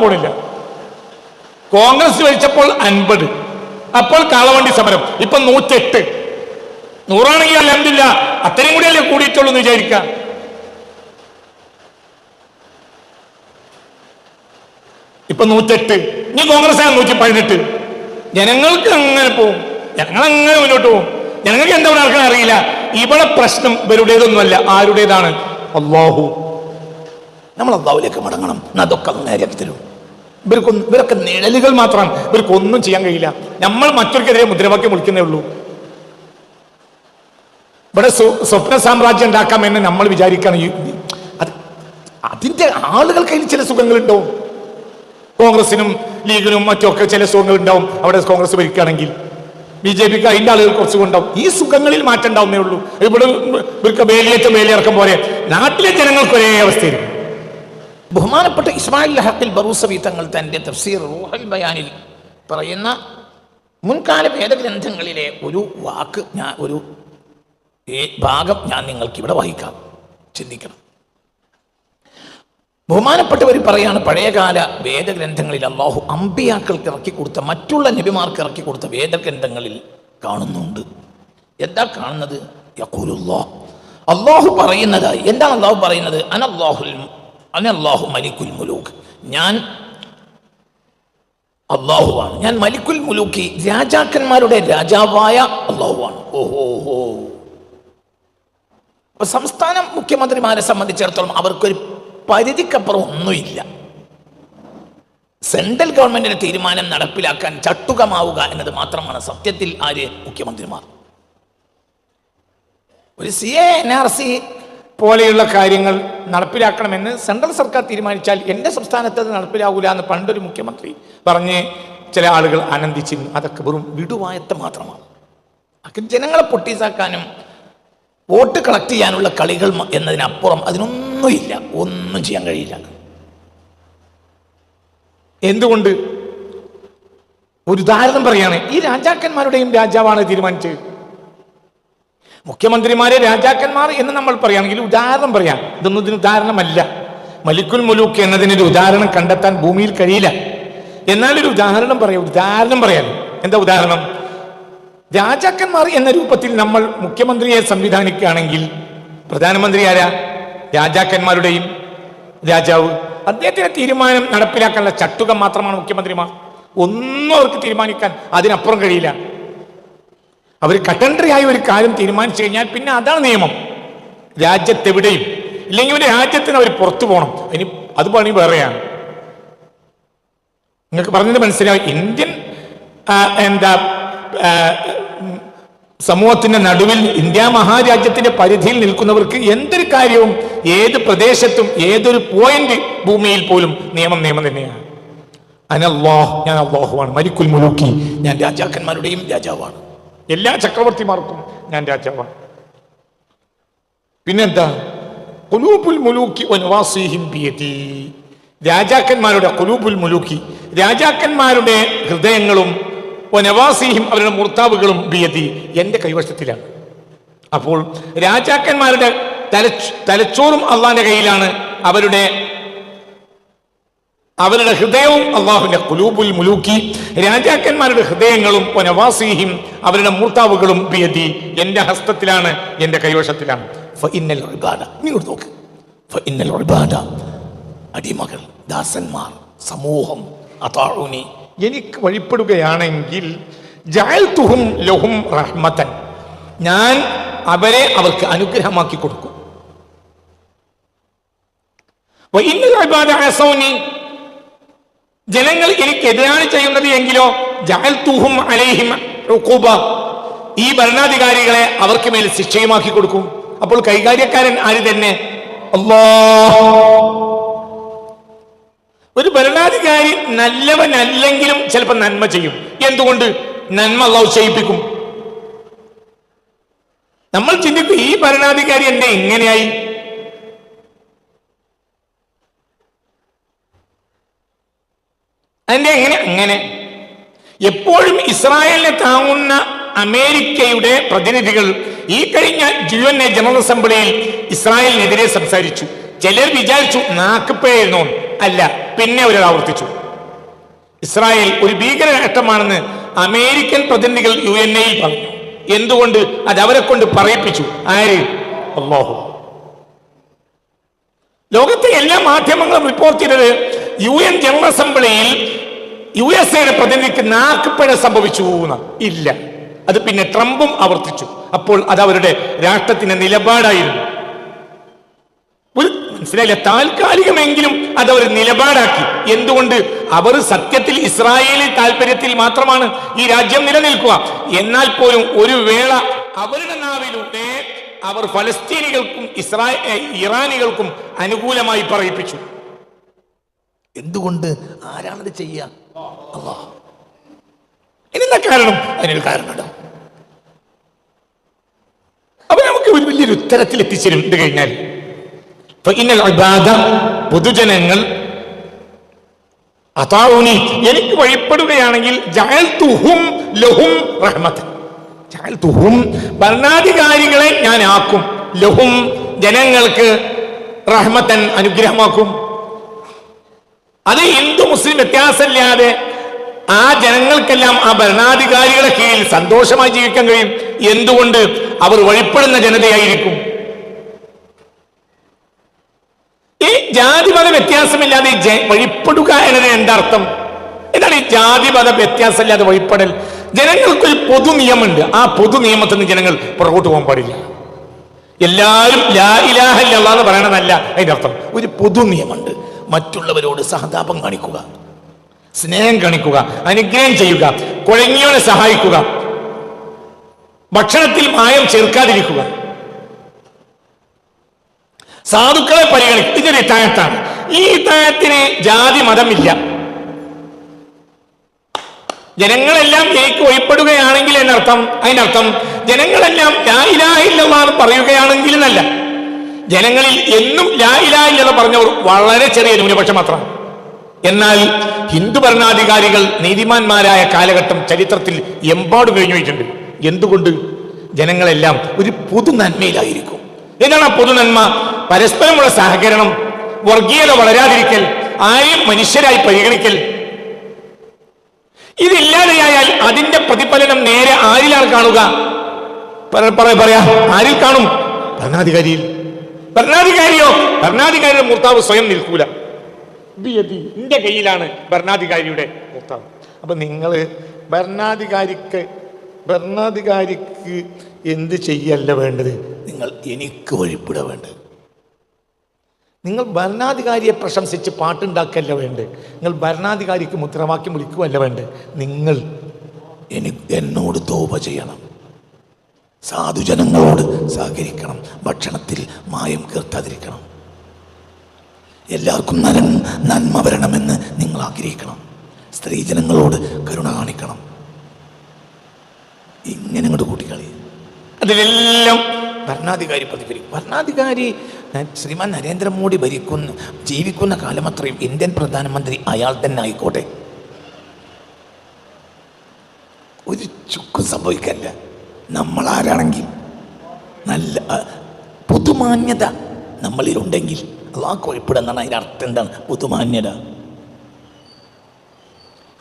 കൊടുക്കാൻ പോണില്ല. കോൺഗ്രസ് ഭരിച്ചപ്പോൾ അൻപത്. അപ്പോൾ കാളവണ്ടി സമരം. ഇപ്പൊ നൂറ്റെട്ട്. നൂറാണെങ്കിൽ അല്ലെന്നില്ല അത്രയും കൂടി അല്ലേ കൂടിയിട്ടുള്ളൂ എന്ന് വിചാരിക്കാം. ഇപ്പൊ നൂറ്റെട്ട്. ഇനി കോൺഗ്രസ് ആണ് നൂറ്റി പതിനെട്ട് ജനങ്ങൾക്ക് അങ്ങനെ പോവും? ജനങ്ങൾ അങ്ങനെ മുന്നോട്ട് പോവും? ജനങ്ങൾക്ക് എന്താ നടക്കാൻ അറിയില്ല. ഇവിടെ പ്രശ്നം ഇവരുടേതൊന്നുമല്ല. ആരുടേതാണ്? അള്ളാഹു. നമ്മൾ അള്ളാഹുലേക്ക് മടങ്ങണം. അതൊക്കെ നേരെയാക്കി തരും ഇവർക്കൊന്നും ഇവരൊക്കെ നിഴലുകൾ മാത്രമാണ് ഇവർക്ക് ഒന്നും ചെയ്യാൻ കഴിയില്ല. നമ്മൾ മറ്റൊരുക്കെതിരെ മുദ്രാവാക്യം വിളിക്കുന്നേ ഉള്ളൂ. ഇവിടെ സ്വപ്ന സാമ്രാജ്യം ഉണ്ടാക്കാം എന്ന് നമ്മൾ വിചാരിക്കുകയാണ്. അത് അതിന്റെ ആളുകൾ കയ്യിൽ ചില സുഖങ്ങളുണ്ടാവും. കോൺഗ്രസിനും ലീഗിനും മറ്റൊക്കെ ചില സുഖങ്ങൾ ഉണ്ടാവും അവിടെ കോൺഗ്രസ് ഭരിക്കുകയാണെങ്കിൽ. ബി ജെ പിക്ക് അതിന്റെ ആളുകൾ കുറച്ച് ഉണ്ടാവും ഈ സുഖങ്ങളിൽ മാറ്റം ഉണ്ടാവുന്നേ ഉള്ളൂ. ഇവിടെ ഇവർക്ക് വേലിയേറ്റം വേലിയിറക്കം പോലെ നാട്ടിലെ ജനങ്ങൾക്ക് ഒരേ അവസ്ഥയായിരിക്കും. ബഹുമാനപ്പെട്ട ഇസ്മായിൽ ഹക്കിൽ ബറൂസബി തങ്ങൾ തന്റെ തഫ്സീർ റൂഹൽ ബയാനിൽ പറയുന്ന മുൻകാല വേദഗ്രന്ഥങ്ങളിലെ ഒരു വാക്ക് ഞാൻ ഒരു ഭാഗം ഞാൻ നിങ്ങൾക്ക് ഇവിടെ വഹിക്കാം. ചിന്തിക്കണം. ബഹുമാനപ്പെട്ടവർ പറയാണ് പഴയകാല വേദഗ്രന്ഥങ്ങളിൽ അള്ളാഹു അമ്പിയാക്കൾക്ക് ഇറക്കി കൊടുത്ത മറ്റുള്ള നബിമാർക്ക് ഇറക്കി കൊടുത്ത വേദഗ്രന്ഥങ്ങളിൽ കാണുന്നുണ്ട്. എന്താ കാണുന്നത്? യക്കൂലുള്ള അള്ളാഹു പറയുന്നത് എന്താണ് അള്ളാഹു പറയുന്നത്? അനല്ലാഹുൽ അനല്ലാഹു മലിക്കുൽ മുലൂക്ക്. ഞാൻ അള്ളാഹുവാണ് ഞാൻ മലിക്കുൽ മുലൂക്കി രാജാക്കന്മാരുടെ രാജാവായ അള്ളാഹുവാണ് ഓഹോ ഹോ അപ്പൊ സംസ്ഥാന മുഖ്യമന്ത്രിമാരെ സംബന്ധിച്ചിടത്തോളം അവർക്കൊരു പരിധിക്കപ്പുറം ഒന്നുമില്ല. സെൻട്രൽ ഗവൺമെന്റിന്റെ തീരുമാനം നടപ്പിലാക്കാൻ ചട്ടുകമാവുക എന്നത് മാത്രമാണ് സത്യത്തിൽ ആര്? മുഖ്യമന്ത്രിമാർ. ഒരു C A N R C പോലെയുള്ള കാര്യങ്ങൾ നടപ്പിലാക്കണമെന്ന് സെൻട്രൽ സർക്കാർ തീരുമാനിച്ചാൽ എന്റെ സംസ്ഥാനത്ത് അത് നടപ്പിലാവൂല എന്ന് പണ്ടൊരു മുഖ്യമന്ത്രി പറഞ്ഞ് ചില ആളുകൾ ആനന്ദിച്ചിരുന്നു അതൊക്കെ വെറും വിടുവായത്തെ മാത്രമാണ്. അതൊക്കെ ജനങ്ങളെ പൊട്ടീസാക്കാനും വോട്ട് കളക്ട് ചെയ്യാനുള്ള കളികൾ എന്നതിനപ്പുറം അതിനൊന്നുമില്ല. ഒന്നും ചെയ്യാൻ കഴിയില്ല. എന്തുകൊണ്ട്? ഒരു ഉദാഹരണം പറയുകയാണ് ഈ രാജാക്കന്മാരുടെയും രാജാവാണ് തീരുമാനിച്ചത്. മുഖ്യമന്ത്രിമാരെ രാജാക്കന്മാർ എന്ന് നമ്മൾ പറയുകയാണെങ്കിൽ ഉദാഹരണം പറയാം. ഇതൊന്നും ഇതിന് ഉദാഹരണമല്ല. മലിക്കുൽ മുലൂക്ക് എന്നതിനൊരു ഉദാഹരണം കണ്ടെത്താൻ ഭൂമിയിൽ കഴിയില്ല. എന്നാലൊരു ഉദാഹരണം പറയാം. ഉദാഹരണം പറയാം. എന്താ ഉദാഹരണം? രാജാക്കന്മാർ എന്ന രൂപത്തിൽ നമ്മൾ മുഖ്യമന്ത്രിയെ സംവിധാനിക്കുകയാണെങ്കിൽ പ്രധാനമന്ത്രി ആരാ? രാജാക്കന്മാരുടെയും രാജാവ്. അദ്ദേഹത്തിന്റെ തീരുമാനം നടപ്പിലാക്കാനുള്ള ചട്ടുകം മാത്രമാണ് മുഖ്യമന്ത്രിമാർ. ഒന്നും അവർക്ക് തീരുമാനിക്കാൻ അതിനപ്പുറം കഴിയില്ല. അവർ കട്ടൻട്രിയായി ഒരു കാര്യം തീരുമാനിച്ചു കഴിഞ്ഞാൽ പിന്നെ അതാണ് നിയമം. രാജ്യത്തെവിടെയും ഇല്ലെങ്കിൽ ഒരു രാജ്യത്തിന് അവർ പുറത്തു പോകണം. ഇനി അത് പണി വേറെയാണ്. നിങ്ങൾക്ക് പറഞ്ഞത് മനസ്സിലാവും ഇന്ത്യൻ എന്താ സമൂഹത്തിന്റെ നടുവിൽ ഇന്ത്യ മഹാരാജ്യത്തിന്റെ പരിധിയിൽ നിൽക്കുന്നവർക്ക് എന്തൊരു കാര്യവും ഏത് പ്രദേശത്തും ഏതൊരു പോയിന്റ് ഭൂമിയിൽ പോലും നിയമം നിയമം തന്നെയാണ്. അനല്ലാഹ് ഞാൻ അള്ളാഹുവാണ് മരിക്കുൽ മുലൂക്കി ഞാൻ രാജാക്കന്മാരുടെയും രാജാവാണ്. എല്ലാ ചക്രവർത്തിമാർക്കും ഞാൻ രാജാവാണ്. പിന്നെന്താ? കുലൂബുൽ മുലൂക്കി വനവാസിഹിം ബിയതി രാജാക്കന്മാരുടെ കുലൂബുൽ മുലൂക്കി രാജാക്കന്മാരുടെ ഹൃദയങ്ങളും വനവാസിഹിം അവരുടെ മുർത്താവുകളും ബിയതി എന്റെ കൈവശത്തിലാണ്. അപ്പോൾ രാജാക്കന്മാരുടെ തലച്ച് തലച്ചോറും അള്ളാന്റെ കയ്യിലാണ് അവരുടെ അവരുടെ ഹൃദയവും അള്ളാഹുവിന്റെ കുലൂബുൽ മുലൂക്കി രാജാക്കന്മാരുടെ ഹൃദയങ്ങളും വനവാസിഹിം അവരുടെ മൂർത്താവുകളും ബിയതി എന്റെ ഹസ്തത്തിലാണ് എന്റെ കൈവശത്തിലാണ്. നിങ്ങൾ നോക്ക്. അടിമകൾ ദാസന്മാർ സമൂഹം എനിക്ക് വഴിപ്പെടുകയാണെങ്കിൽ ലഹും റഹ്മതൻ. ഞാൻ അവരെ അവർക്ക് അനുഗ്രഹമാക്കി കൊടുക്കും. ജനങ്ങൾ എനിക്കെതിരാണ് ചെയ്യുന്നത് എങ്കിലോ ജഅൽതുഹും അലൈഹിം ഉഖൂബ. ഈ ഭരണാധികാരികളെ അവർക്ക് മേൽ ശിക്ഷയുമാക്കി കൊടുക്കും. അപ്പോൾ കൈകാര്യക്കാരൻ ആര് തന്നെ? ഒരു ഭരണാധികാരി നല്ലവനല്ലെങ്കിലും ചിലപ്പോൾ നന്മ ചെയ്യും. എന്തുകൊണ്ട്? നന്മ അള്ളാഹു ചെയ്യിപ്പിക്കും നമ്മൾ ചിന്തിക്കും ഈ ഭരണാധികാരി എന്നെ എങ്ങനെയായി? അതിന്റെ എങ്ങനെ? അങ്ങനെ എപ്പോഴും ഇസ്രായേലിനെ താങ്ങുന്ന അമേരിക്കയുടെ പ്രതിനിധികൾ ഈ കഴിഞ്ഞ യു എൻ എ ജനറൽ അസംബ്ലിയിൽ ഇസ്രായേലിനെതിരെ സംസാരിച്ചു. ചിലർ വിചാരിച്ചു നാക്കിപ്പയായിരുന്നു അല്ല പിന്നെ അവരത് ആവർത്തിച്ചു. ഇസ്രായേൽ ഒരു ഭീകരഘട്ടമാണെന്ന് അമേരിക്കൻ പ്രതിനിധികൾ യു എൻ എയിൽ പറഞ്ഞു. എന്തുകൊണ്ട്? അത് അവരെ കൊണ്ട് പറയിപ്പിച്ചു. ആര്? അല്ലാഹു ലോകത്തെ എല്ലാ മാധ്യമങ്ങളും റിപ്പോർട്ട് ചെയ്തത് യു എൻ ജനറൽ അസംബ്ലിയിൽ യു എസ് എയുടെ പ്രതിനിധിക്ക് നാക്കുപ്പിഴ സംഭവിച്ചു എന്ന്. ഇല്ല. അത് പിന്നെ ട്രംപും ആവർത്തിച്ചു. അപ്പോൾ അത് അവരുടെ രാഷ്ട്രത്തിന്റെ നിലപാടായിരുന്നു. ഒരു മനസ്സിലായില്ല? താൽക്കാലികമെങ്കിലും അത് അവർ നിലപാടാക്കി. എന്തുകൊണ്ട്? അവർ സത്യത്തിൽ ഇസ്രായേലി താല്പര്യത്തിൽ മാത്രമാണ് ഈ രാജ്യം നിലനിൽക്കുക. എന്നാൽ പോലും ഒരു വേള അവരുടെ നാവിലൂടെ അവർ ഫലസ്തീനികൾക്കും ഇസ്രായ ഇറാനികൾക്കും അനുകൂലമായി പറയിപ്പിച്ചു. എന്തുകൊണ്ട്? ആരാണത് ചെയ്യുക അള്ളാഹ്. ഇതിന്റെ കാരണം? അതിനൊരു കാരണമുണ്ട്? അപ്പൊ നമുക്ക് ഒരു വലിയൊരു ഉത്തരത്തിൽ എത്തിച്ചേരും ഇത് കഴിഞ്ഞാൽ. പൊതുജനങ്ങൾ അതാവുനി എനിക്ക് വഴിപ്പെടുകയാണെങ്കിൽ ഭരണാധികാരികളെ ഞാൻ ആക്കും ലഹും ജനങ്ങൾക്ക് റഹ്മത്തൻ അനുഗ്രഹമാക്കും. അത് ഹിന്ദു മുസ്ലിം വ്യത്യാസമില്ലാതെ ആ ജനങ്ങൾക്കെല്ലാം ആ ഭരണാധികാരികളെ കീഴിൽ സന്തോഷമായി ജീവിക്കാൻ കഴിയും. എന്തുകൊണ്ട്? അവർ വഴിപ്പെടുന്ന ജനതയായിരിക്കും. ഈ ജാതിമത വ്യത്യാസമില്ലാതെ വഴിപ്പെടുക എന്നതിന് എന്തർത്ഥം? എന്താണ് ഈ ജാതിമത വ്യത്യാസമില്ലാതെ വഴിപ്പെടൽ? ജനങ്ങൾക്കൊരു പൊതു നിയമമുണ്ട് ആ പൊതു നിയമത്തിൽ നിന്ന് ജനങ്ങൾ പുറകോട്ട് പോകാൻ പാടില്ല. എല്ലാവരും ലാ ഇലാഹ ഇല്ലല്ലാഹ് എന്ന് പറയണമെന്നല്ല അതിന്റെ അർത്ഥം ഒരു പൊതു നിയമമുണ്ട് മറ്റുള്ളവരോട് സഹതാപം കാണിക്കുക. സ്നേഹം കാണിക്കുക അനുഗ്രഹം ചെയ്യുക കുഴങ്ങിയവനെ സഹായിക്കുക. ഭക്ഷണത്തിൽ മായം ചേർക്കാതിരിക്കുക. സാധുക്കളെ പരിഗണിക്കുക. ഇതൊരു ഇത്തായത്താണ് ഈ ഇത്തായത്തിന് ജാതി മതമില്ല. ജനങ്ങളെല്ലാം എനിക്ക് ഒഴിപ്പെടുകയാണെങ്കിൽ എന്നർത്ഥം അതിനർത്ഥം ജനങ്ങളെല്ലാം ലാ ഇലാഹ ഇല്ലല്ലാഹ് എന്ന് പറയുകയാണെങ്കിൽ എന്നല്ല ജനങ്ങളിൽ എന്നും ലാ എന്ന് ഇല്ലല്ലാഹ് പറഞ്ഞവർ വളരെ ചെറിയ ന്യൂനപക്ഷം മാത്രമാണ്. എന്നാൽ ഹിന്ദു ഭരണാധികാരികൾ നീതിമാന്മാരായ കാലഘട്ടം ചരിത്രത്തിൽ എമ്പാടും കഴിഞ്ഞു പോയിട്ടുണ്ട്. എന്തുകൊണ്ട്? ജനങ്ങളെല്ലാം ഒരു പൊതു നന്മയിലായിരിക്കും എന്താണ് ആ പൊതു നന്മ പരസ്പരമുള്ള സഹകരണം വർഗീയത വളരാതിരിക്കൽ ആരെയും മനുഷ്യരായി പരിഗണിക്കൽ. ഇതില്ലാതെയായാൽ അതിന്റെ പ്രതിഫലനം നേരെ ആരിലാണ് കാണുക? പറ- പറ- പറയാ. ആരിൽ കാണും? ഭരണാധികാരിയിൽ. ഭരണാധികാരിയോ? ഭരണാധികാരിയുടെ മൂർത്താവ് സ്വയം നിൽക്കൂല. എന്റെ കയ്യിലാണ് ഭരണാധികാരിയുടെ മൂർത്താവ്. അപ്പൊ നിങ്ങൾ ഭരണാധികാരിക്ക് ഭരണാധികാരിക്ക് എന്ത് ചെയ്യല്ല വേണ്ടത്? നിങ്ങൾ എനിക്ക് വഴിപ്പെട വേണ്ടത്. നിങ്ങൾ ഭരണാധികാരിയെ പ്രശംസിച്ച് പാട്ടുണ്ടാക്കല്ല വേണ്ടത്. നിങ്ങൾ ഭരണാധികാരിക്ക് മുദ്രാവാക്യം വിളിക്കുകയല്ല വേണ്ടത്. നിങ്ങൾ എനിക്ക് എന്നോട് തോപ ചെയ്യണം. സാധുജനങ്ങളോട് സഹകരിക്കണം. ഭക്ഷണത്തിൽ മായം കീർത്താതിരിക്കണം. എല്ലാവർക്കും നരൻ നന്മ വരണമെന്ന് നിങ്ങൾ ആഗ്രഹിക്കണം. സ്ത്രീജനങ്ങളോട് കരുണ കാണിക്കണം. ഇങ്ങനെ ഇങ്ങോട്ട് കൂട്ടിക്കളി. അതിലെല്ലാം ഭരണാധികാരി പ്രതിഫലിക്കും. ഭരണാധികാരി ശ്രീമാൻ നരേന്ദ്രമോദി ഭരിക്കുന്ന ജീവിക്കുന്ന കാലം അത്രയും ഇന്ത്യൻ പ്രധാനമന്ത്രി അയാൾ തന്നെ ആയിക്കോട്ടെ. ഒരു ചുക്കും സംഭവിക്കല്ല. നമ്മൾ ആരാണെങ്കിൽ നല്ല പുതുമാന്യത നമ്മളിലുണ്ടെങ്കിൽ അള്ളാഹ് കുഴപ്പമെന്നാണ് അതിന്റെ അർത്ഥം എന്താണ്? പുതുമാന്യത.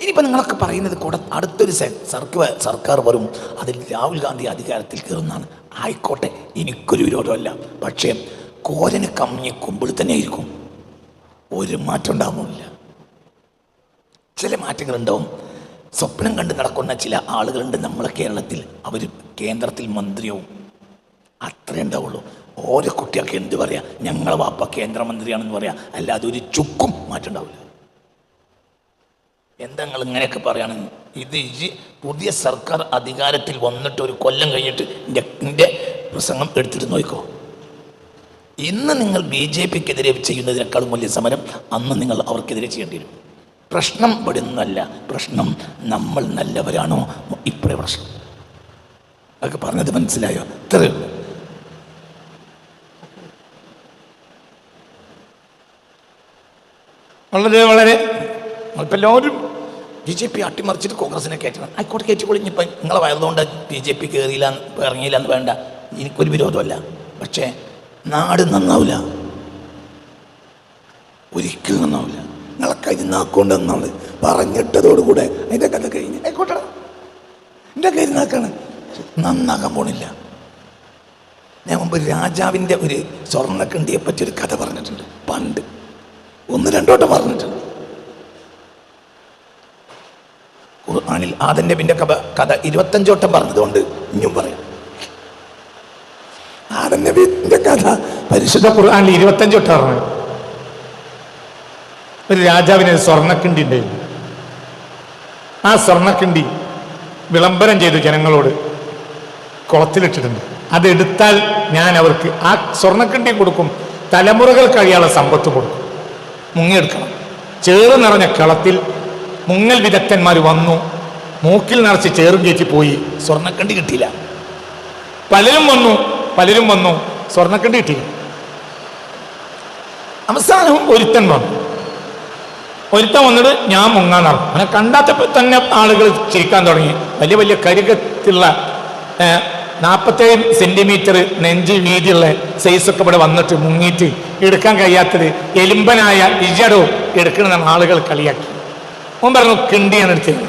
ഇനിയിപ്പോൾ നിങ്ങളൊക്കെ പറയുന്നത് കൂടെ അടുത്തൊരു സർക്കാർ സർക്കാർ വരും അതിൽ രാഹുൽ ഗാന്ധി അധികാരത്തിൽ കയറുന്നതാണ്. ആയിക്കോട്ടെ എനിക്കൊരു വിരോധമല്ല. പക്ഷേ കോരന് കമ്മിഞ്ഞ് കുമ്പിൾ തന്നെ ആയിരിക്കും. ഒരു മാറ്റം ഉണ്ടാകുന്നില്ല ചില മാറ്റങ്ങളുണ്ടാവും. സ്വപ്നം കണ്ട് നടക്കുന്ന ചില ആളുകളുണ്ട് നമ്മളെ കേരളത്തിൽ. അവർ കേന്ദ്രത്തിൽ മന്ത്രിയാവും. അത്രേ ഉണ്ടാവുള്ളൂ. ഓരോ കുട്ടികൾക്ക് എന്ത് പറയാ? ഞങ്ങളെ വാപ്പ കേന്ദ്രമന്ത്രിയാണെന്ന് പറയാ. അല്ലാതെ ഒരു ചുക്കും മാറ്റുണ്ടാവില്ല എന്താ നിങ്ങൾ ഇങ്ങനെയൊക്കെ പറയുകയാണെങ്കിൽ ഇത് ഈ പുതിയ സർക്കാർ അധികാരത്തിൽ വന്നിട്ട് ഒരു കൊല്ലം കഴിഞ്ഞിട്ട് എന്റെ എന്റെ പ്രസംഗം എടുത്തിട്ട് നോക്കോ. ഇന്ന് നിങ്ങൾ ബി ജെ പിക്കെതിരെ ചെയ്യുന്നതിനേക്കാളും വലിയ സമരം അന്ന് നിങ്ങൾ അവർക്കെതിരെ ചെയ്യേണ്ടി വരും. പ്രശ്നം ഇവിടെ നിന്നല്ല പ്രശ്നം നമ്മൾ നല്ലവരാണോ? ഇപ്പോഴേ പ്രശ്നം. അതൊക്കെ പറഞ്ഞത് മനസ്സിലായോ? ഉള്ളൂ. വളരെ വളരെ. ഇപ്പം എല്ലാവരും ബി ജെ പി അട്ടിമറിച്ചിട്ട് കോൺഗ്രസിനെ കയറ്റണം. ആയിക്കോട്ടെ കയറ്റിക്കോളി. ഇനിയിപ്പം നിങ്ങളെ വയറുകൊണ്ട് ബി ജെ പി കയറിയില്ല ഇറങ്ങിയില്ല എന്ന് വേണ്ട. എനിക്കൊരു വിരോധമല്ല. പക്ഷേ നാട് നന്നാവില്ല. ഒരിക്കലും നന്നാവില്ല. നിങ്ങളെ കരുനാക്കൊണ്ട് നാക്കൊണ്ടെന്നാണ് പറഞ്ഞിട്ടതോടുകൂടെ അതിന്റെ കഥ കഴിഞ്ഞ്. ആയിക്കോട്ടെ എന്റെ കരുനാക്കാണ് നന്നാകാൻ പോണില്ല. ഞാൻ മുമ്പ് രാജാവിന്റെ ഒരു സ്വർണക്കണ്ടിയെ പറ്റി ഒരു കഥ പറഞ്ഞിട്ടുണ്ട്. പണ്ട്. ഒന്ന് രണ്ടോട്ടം പറഞ്ഞിട്ടുണ്ട്. ഖുർആാനിൽ ആദൻ പിന്നെ കഥ കഥ ഇരുപത്തഞ്ചോട്ടം പറഞ്ഞതുകൊണ്ട് ഇനിയും പറയാം. ആദൻ നബിന്റെ കഥ പരിശുദ്ധ ഖുർആാനിൽ ഇരുപത്തഞ്ചോട്ടം പറഞ്ഞു. ഒരു രാജാവിന് സ്വർണക്കിണ്ടി ഉണ്ടായിരുന്നു ആ സ്വർണക്കിണ്ടി വിളംബരം ചെയ്തു ജനങ്ങളോട്. കുളത്തിലിട്ടിട്ടുണ്ട് അതെടുത്താൽ ഞാൻ അവർക്ക് ആ സ്വർണക്കിണ്ടി കൊടുക്കും തലമുറകൾ കഴിയാനുള്ള സമ്പത്ത് കൊടുക്കും. മുങ്ങിയെടുക്കണം. ചേറ് നിറഞ്ഞ കളത്തിൽ മുങ്ങൽ വിദഗ്ധന്മാർ വന്നു. മൂക്കിൽ നിറച്ച് ചേറും കയറ്റി പോയി. സ്വർണക്കണ്ടി കിട്ടിയില്ല. പലരും വന്നു പലരും വന്നു. സ്വർണക്കണ്ടി കിട്ടിയില്ല. അവസാനം ഒരുത്തൻ വന്നു. ഒരുത്തൻ വന്നിട്ട് ഞാൻ മുങ്ങാൻ നടന്നു. അങ്ങനെ കണ്ടാത്തപ്പോൾ തന്നെ ആളുകൾ ചിരിക്കാൻ തുടങ്ങി. വലിയ വലിയ കരുകത്തുള്ള നാൽപ്പത്തേഴ് സെന്റിമീറ്റർ നെഞ്ച് വീതിയുള്ള സൈസൊക്കെ ഇവിടെ വന്നിട്ട് മുങ്ങിയിട്ട് എടുക്കാൻ കഴിയാത്തത് എലുമ്പനായ ഇജടോ എടുക്കണമെന്നാണ് ആളുകൾ കളിയാക്കി. ഓൻ പറഞ്ഞു കിണ്ടിയാണ് എടുത്തത്.